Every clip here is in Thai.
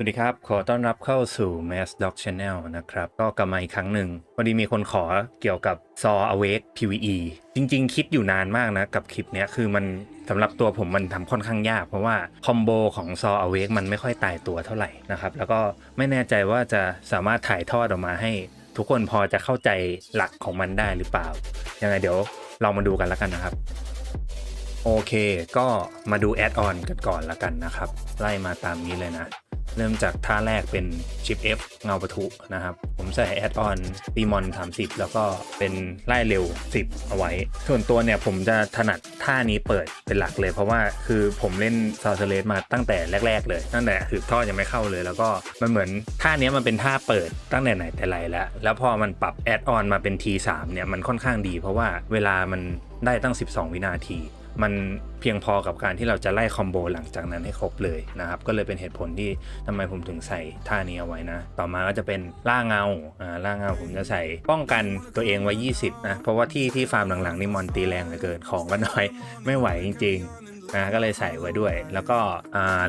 สวัสดีครับ ขอต้อนรับเข้าสู่ Mass Dog Channel นะครับ ก็กลับมาอีกครั้งหนึ่งพอดีมีคนขอเกี่ยวกับ Saw Awake PVE จริงๆ คิดอยู่นานมากนะ กับคลิปเนี้ยคือมันสำหรับตัวผมมันทำค่อนข้างยาก เพราะว่าคอมโบของ Saw Awake มันไม่ค่อยตายตัวเท่าไหร่นะครับ แล้วก็ไม่แน่ใจว่าจะสามารถถ่ายทอดออกมาให้ ทุกคนพอจะเข้าใจหลักของมันได้หรือเปล่า ยังไงเดี๋ยวลองมาดูกันแล้วกันนะครับ โอเค ก็มาดูแอดออนกันก่อนละกันนะครับ ไล่มาตามนี้เลยนะ เริ่มจากท่าแรกเป็นชิป F เงาประทุนะครับ ผมใส่แอดออนตีมอน 30 แล้วก็เป็นไล่เร็ว 10 เอาไว้ ส่วนตัวเนี่ยผมจะถนัดท่านี้เปิดเป็นหลักเลย เพราะว่าคือผมเล่นซาวเซเลสมาตั้งแต่แรก ๆ เลย ตั้งแต่ถือท่อยังไม่เข้าเลย แล้วก็มันเหมือนท่านี้มันเป็นท่าเปิดตั้งแต่ไหนแต่ไรแล้ว แล้วพอมันปรับแอดออนมาเป็น T3 เนี่ยมันค่อนข้างดี เพราะว่าเวลามันได้ตั้ง 12 วินาที มันเพียงพอกับการที่เราจะไล่คอมโบหลังจากนั้นให้ครบเลยนะครับ ก็เลยเป็นเหตุผลที่ทำไมผมถึงใส่ท่านี้เอาไว้นะ ต่อมาก็จะเป็นล่าเงาอ่าล่าเงาผมจะใส่ป้องกันตัวเองไว้ 20นะเพราะว่าที่ที่ฟาร์มหลังๆนี่มอนตีแรงเหลือเกินของก็น้อยไม่ไหวจริงๆ นะก็เลยใส่ไว้ด้วย แล้วก็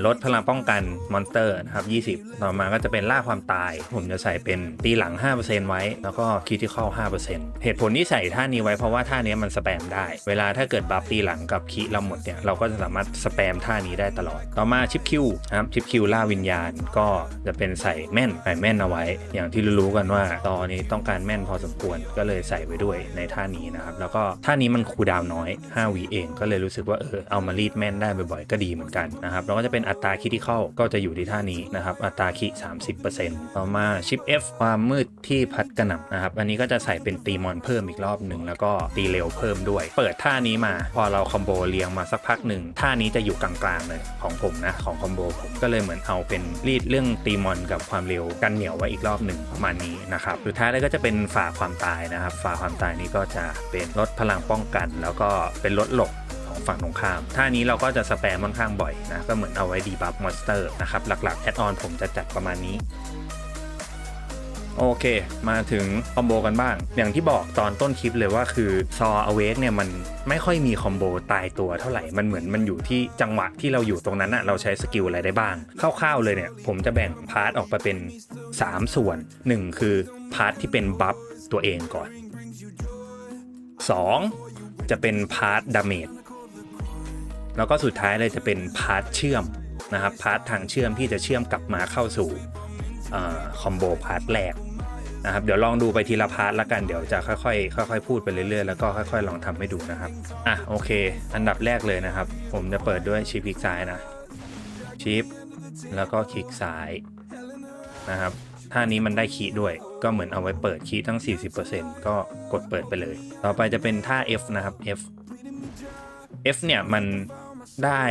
ลดพลังป้องกันมอนสเตอร์นะครับ 20 ต่อมาก็จะเป็นล่าความตาย ผมจะใส่เป็นตีหลัง 5%ไว้ แล้วก็คิทิคอล5%เหตุผลที่ใส่ท่านี้ไว้เพราะว่าท่านี้มันสแปมได้ เวลาถ้าเกิดบัฟตีหลังกับคีเราหมดเนี่ยเราก็จะสามารถสแปมท่านี้ได้ตลอด ต่อมาชิปคิวนะครับชิปคิวล่าวิญญาณก็จะเป็นใส่แม่นใส่แม่นเอาไว้ อย่างที่รู้กันว่าตอนนี้ต้องการแม่นพอสมควรก็เลยใส่ไว้ด้วยในท่านี้นะครับแล้วก็ท่านี้มันคูดาวน์น้อย 5วีเองก็เลยรู้สึกว่าเออเอามารีดแม่นได้บ่อยๆ ก็ดีเหมือนกันนะครับแล้วก็จะเป็นอัตราคิดที่เข้าก็จะอยู่ที่ท่านี้นะครับ อัตราคิ30%ต่อมาชิป F ความมืดที่พัดกระหน่ำนะครับ อันนี้ก็จะใส่เป็นตีมอนเพิ่มอีกรอบหนึ่งแล้วก็ตีเร็วเพิ่มด้วย เปิดท่านี้มาพอเราคอมโบเรียงมาสักพักหนึ่งท่านี้จะอยู่กลางๆเลยของผมนะของคอมโบผมก็เลยเหมือนเอาเป็นรีดเรื่องตีมอนกับความเร็วกันเหนียวไว้อีกรอบหนึ่งประมาณนี้นะครับสุดท้ายแล้วก็จะเป็นฝ่าความตายนะครับฝ่าความตายนี้ก็จะเป็นลดพลังป้องกัน แล้วก็เป็นลดหลบ ของฝั่งตรงข้าม ท่านี้เราก็จะสแปมค่อนข้างบ่อยนะ ก็เหมือนเอาไว้ดีบัฟมอนสเตอร์นะครับ หลักๆแอดออนผมจะจัดประมาณนี้โอเค มาถึงคอมโบกันบ้าง อย่างที่บอกตอนต้นคลิปเลยว่าคือซออเวกเนี่ยมันไม่ค่อยมีคอมโบตายตัวเท่าไหร่ มันเหมือนมันอยู่ที่จังหวะที่เราอยู่ตรงนั้นอะเราใช้สกิลอะไรได้บ้าง คร่าวๆเลยเนี่ย ผมจะแบ่งพาร์ทออกไปเป็น 3 ส่วน 1 คือพาร์ทที่เป็นบัฟตัวเองก่อน 2 จะเป็นพาร์ทดาเมจ แล้วก็สุดท้ายเลยจะเป็นพาร์ทเชื่อมนะครับพาร์ททางเชื่อมที่จะเชื่อมกลับมาเข้าสู่คอมโบพาร์ทแรกนะครับเดี๋ยวลองดูไปทีละพาร์ทละกันเดี๋ยวจะค่อยๆค่อยๆพูดไปเรื่อยๆแล้วก็ค่อยๆ ลองทำให้ดูนะครับอะโอเค อันดับแรกเลยนะครับ ผมจะเปิดด้วยชิปคลิกซ้ายนะชิปแล้วก็คลิกซ้ายนะครับท่านี้มันได้คีย์ด้วย ก็เหมือนเอาไว้เปิดคีย์ทั้ง 40%ก็กดเปิดไปเลย ต่อไปจะเป็นท่า F นะครับ F F เนี่ยมันได้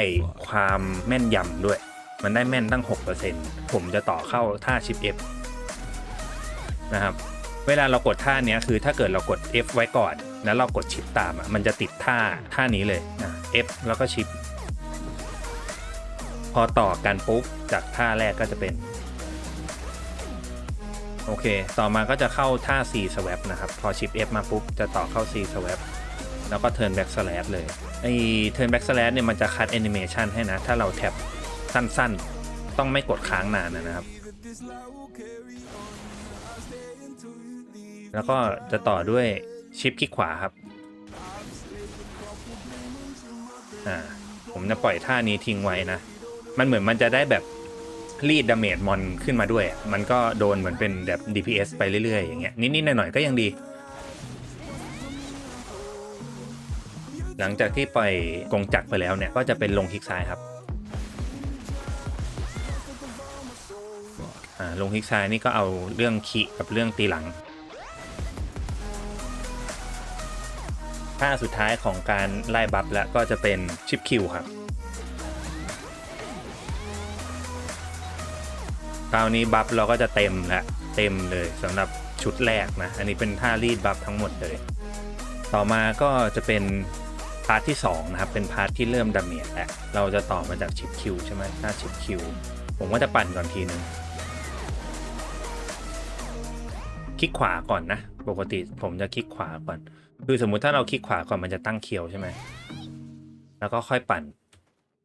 ความแม่นยำด้วย มันได้แม่นตั้ง 6%ผมจะต่อเข้าท่าชิป F นะครับ เวลาเรากดท่าเนี้ยคือถ้าเกิดเรากด F ไว้ก่อน แล้วเรากดชิปตามอะมันจะติดท่าท่านี้เลยนะ F แล้วก็ชิป พอต่อกันปุ๊บจากท่าแรกก็จะเป็นโอเค ต่อมาก็จะเข้าท่า C swap นะครับ พอชิป F มาปุ๊บ จะต่อเข้า C swap แล้วก็ turn back slash เลยไอ้ turn back slash เนี่ยมันจะคัดแอนิเมชันให้นะ ถ้าเราแท็บสั้นๆ ต้องไม่กดค้างนานนะครับ แล้วก็จะต่อด้วยชิปคลิกขวาครับอ่าผมจะปล่อยท่านี้ทิ้งไว้นะ มันเหมือนมันจะได้แบบรีดดาเมจมอนขึ้นมาด้วย มันก็โดนเหมือนเป็นแบบ DPS ไปเรื่อยๆอย่างเงี้ยนิดๆหน่อยๆก็ยังดี หลังจากที่ปล่อยกงจักรไปแล้วเนี่ย ก็จะเป็นลงคลิกซ้ายครับลงคลิกซ้ายนี่ก็เอาเรื่องขีกับเรื่องตีหลังท่าสุดท้ายของการไล่บัฟแล้วก็จะเป็นชิปคิวครับคราวนี้บัฟเราก็จะเต็มและเต็มเลยสำหรับชุดแรกนะ อันนี้เป็นท่ารีดบัฟทั้งหมดเลย ต่อมาก็จะเป็นาร์ทที่2นะครับเป็นพาร์ทที่เริ่มดาเมจแล้วเราจะต่อมาจากชิปคิวใช่ไหมท่าชิปคิวผมก็จะปั่นก่อนทีนึงคลิกขวาก่อนนะ ปกติผมจะคลิกขวาก่อน คือสมมุติถ้าเราคลิกขวาก่อนมันจะตั้งเคียวใช่ไหมแล้วก็ค่อยปั่น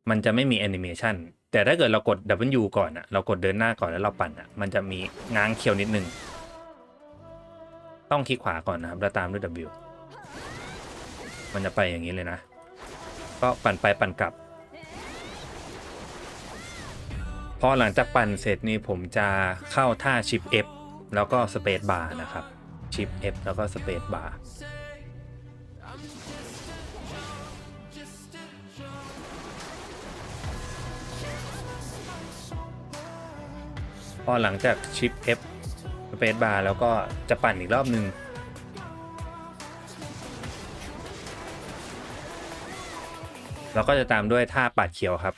มันจะไม่มีแอนิเมชันแต่ถ้าเกิดเรากด W ก่อนอะเรากดเดินหน้าก่อนแล้วเราปั่นอะมันจะมีง้างเคียวนิดนึง ต้องคลิกขวาก่อนนะครับแล้วตามด้วย W มันจะไปอย่างนี้เลยนะ ก็ปั่นไปปั่นกลับ พอหลังจากปั่นเสร็จนี่ผมจะเข้าท่าชิป F แล้วก็สเปซบาร์นะครับชิป F แล้วก็สเปซบาร์พอหลังจากชิป F สเปซบาร์แล้วก็จะปั่นอีกรอบหนึ่ง แล้วก็จะตามด้วยท่าปัดเขียวครับ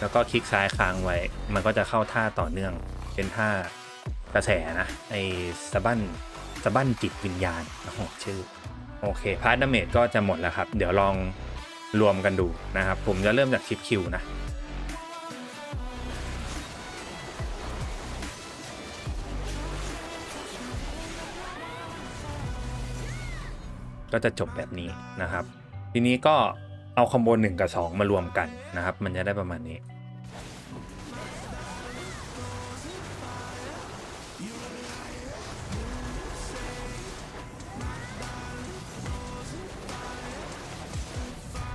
แล้วก็คลิกซ้ายค้างไว้ มันก็จะเข้าท่าต่อเนื่อง เป็นท่ากระแสนะไอ้สะบั้นสะบั้นจิตวิญญาณโอ้โหชื่อ โอเคพาร์ทดาเมจก็จะหมดแล้วครับ เดี๋ยวลองรวมกันดูนะครับ ผมจะเริ่มจากชิปคิวนะ ก็จะจบแบบนี้นะครับ ทีนี้ก็เอาคอมโบ1 กับ 2 มารวมกันนะครับ มันจะได้ประมาณนี้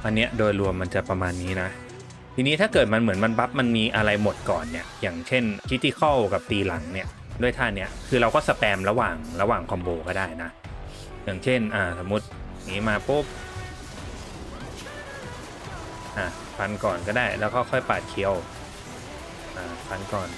อันเนี้ยโดยรวมมันจะประมาณนี้นะ ทีนี้ถ้าเกิดมันเหมือนมันบัฟมันมีอะไรหมดก่อนเนี่ย อย่างเช่นคิติคอลกับตีหลังเนี่ย ด้วยท่าเนี้ยคือเราก็สแปมระหว่างระหว่างคอมโบก็ได้นะ อย่างเช่น อ่า สมมตินี้มาปุ๊บ อะฟันก่อนก็ได้ แล้วก็ค่อยปาดเคียว อ่า ฟันก่อน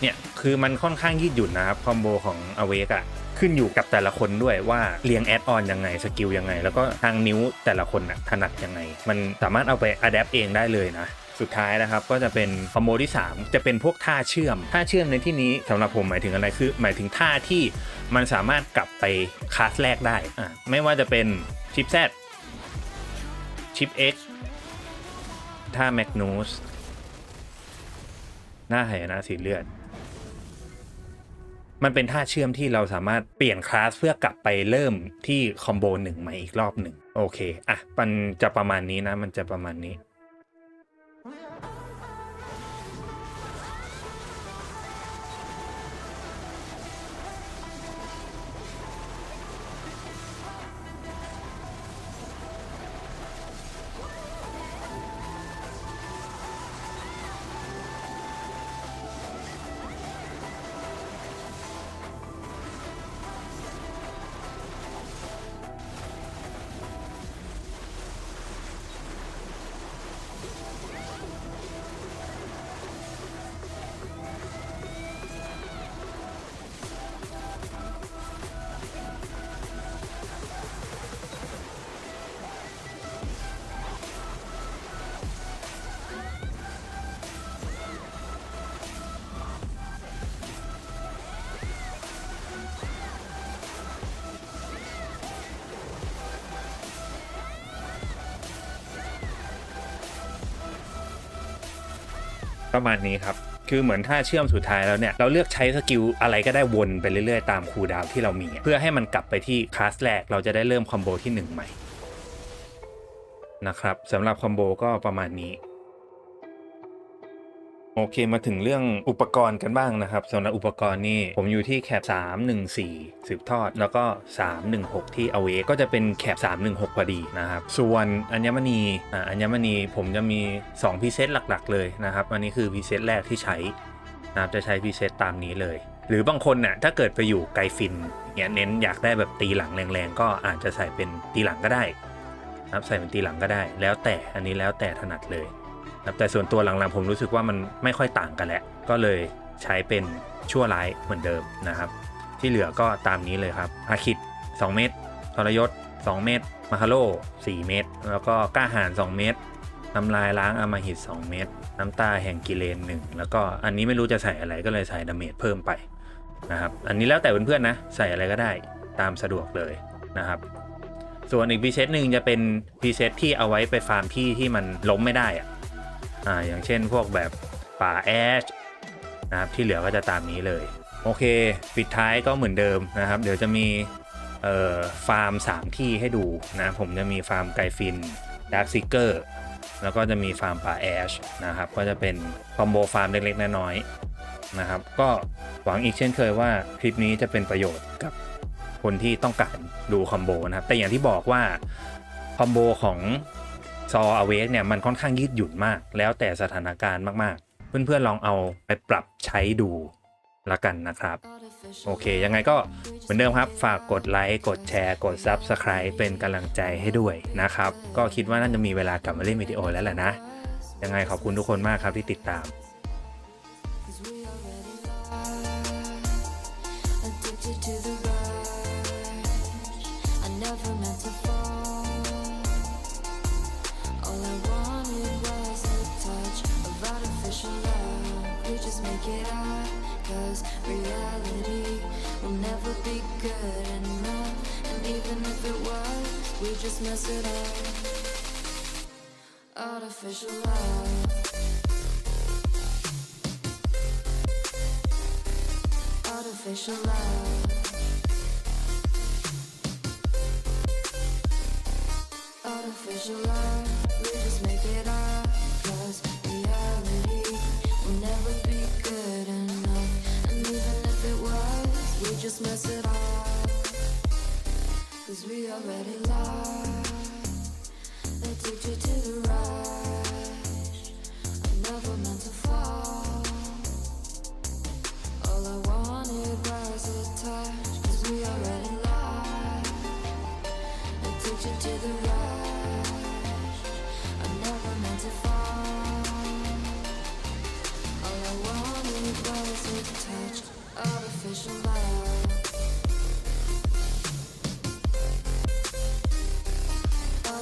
เนี่ย คือมันค่อนข้างยืดหยุ่นนะครับ คอมโบของอเวกอะขึ้นอยู่กับแต่ละคนด้วยว่าเรียงแอดออนยังไง สกิลยังไง แล้วก็ทางนิ้วแต่ละคนน่ะถนัดยังไง มันสามารถเอาไปอัดแอปเองได้เลยนะ สุดท้ายนะครับก็จะเป็นคอมโบที่ 3 จะเป็นพวกท่าเชื่อม ท่าเชื่อมในที่นี้สำหรับผมหมายถึงอะไรคือ หมายถึงท่าที่มันสามารถกลับไปคลาสแรกได้อะไม่ว่าจะเป็นชิป Z ชิป X ท่าแมกนูสหน้าไหนะสีเลือด มันเป็นท่าเชื่อมที่เราสามารถเปลี่ยนคลาสเพื่อกลับไปเริ่มที่คอมโบหนึ่งใหม่อีกรอบหนึ่งโอเค อะ มันจะประมาณนี้นะ มันจะประมาณนี้ ประมาณนี้ครับคือเหมือนถ้าเชื่อมสุดท้ายแล้วเนี่ย เราเลือกใช้สกิลอะไรก็ได้วนไปเรื่อยๆ ตามคูดาวที่เรามี เพื่อให้มันกลับไปที่คลาสแรกเราจะได้เริ่มคอมโบที่ 1 ใหม่นะครับสำหรับคอมโบก็ประมาณนี้ โอเคมาถึงเรื่องอุปกรณ์กันบ้างนะครับสำหรับอุปกรณ์นี่ผมอยู่ที่แคป314 สืบทอด แล้วก็ 316 ที่เอาเวก็จะเป็นแคป316พอดีนะครับ ส่วนอัญมณีอ่าอัญมณีผมจะมี 2พรีเซตหลักๆ เลยนะครับ อันนี้คือพรีเซตแรกที่ใช้นะครับจะใช้พรีเซตตามนี้เลย หรือบางคนน่ะถ้าเกิดไปอยู่ไกลฟินเนี่ยเน้นอยากได้แบบตีหลังแรงๆ ก็อาจจะใส่เป็นตีหลังก็ได้นะครับใส่เป็นตีหลังก็ได้ แล้วแต่อันนี้แล้วแต่ถนัดเลย ครับแต่ส่วนตัวหลังๆผมรู้สึกว่ามันไม่ค่อยต่างกันแหล้วก็เลยใช้เป็นชั่วร้ายเหมือนเดิมนะครับ ที่เหลือก็ตามนี้เลยครับอาคิด 2 เมตรทรยศ 2 เมตร มาคาโล4เมตร แล้วก็กล้าหาร2เมตรน้ำลายล้างอำมหิต 2 เมตร น้ำตาแห่งกิเลน1แล้วก็อันนี้ไม่รู้จะใส่อะไรก็เลยใส่ดาเมจเพิ่มไปนะครับอันนี้แล้วแต่เพื่อนๆนะ ใส่อะไรก็ได้ตามสะดวกเลยนะครับส่วนอีกพีเซตหนึ่งจะเป็นพีเซตที่เอาไว้ไปฟาร์มที่ที่มันล้มไม่ได้อะ อ่าอย่างเช่นพวกแบบป่าแอชนะครับที่เหลือก็จะตามนี้เลย โอเค ปิดท้ายก็เหมือนเดิมนะครับ เดี๋ยวจะมีเอ่อฟาร์ม 3 ที่ให้ดูนะผมจะมีฟาร์มไกฟิน Dark Seeker แล้วก็จะมีฟาร์มป่าแอชนะครับก็จะเป็นคอมโบฟาร์มเล็กๆน้อยๆนะครับก็หวังอีกเช่นเคยว่าคลิปนี้จะเป็นประโยชน์กับคนที่ต้องการดูคอมโบนะครับแต่อย่างที่บอกว่าคอมโบของ ซออเวกเนี่ยมันค่อนข้างยืดหยุ่นมาก แล้วแต่สถานการณ์มากๆ เพื่อนๆลองเอาไปปรับใช้ดูละกันนะครับ โอเค ยังไงก็เหมือนเดิมครับ ฝากกดไลค์กดแชร์กด Subscribe เป็นกำลังใจให้ด้วยนะครับ ก็คิดว่าน่าจะมีเวลากลับมาเล่นวิดีโอแล้วแหละนะ ยังไงขอบคุณทุกคนมากครับที่ติดตาม mess it up. Artificial love. artificial love. Artificial love, we just make it up. Cause reality will never be good enough. And even if it was, we just mess it up we already lost. That took you to the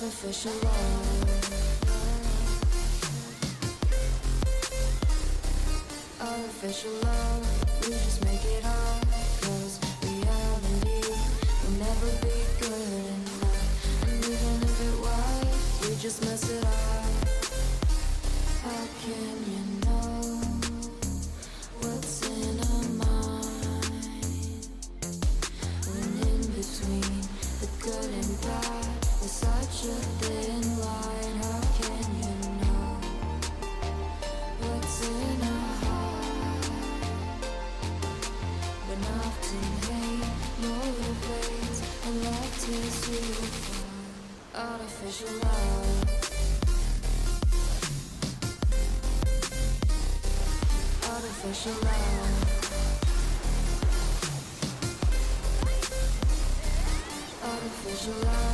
Artificial love. artificial love. We just make it up. Cause reality will never be good enough. And even if it was, we just mess it up. How can you know what's in our mind? When in between the good and bad, Artificial love. Artificial love. Artificial love,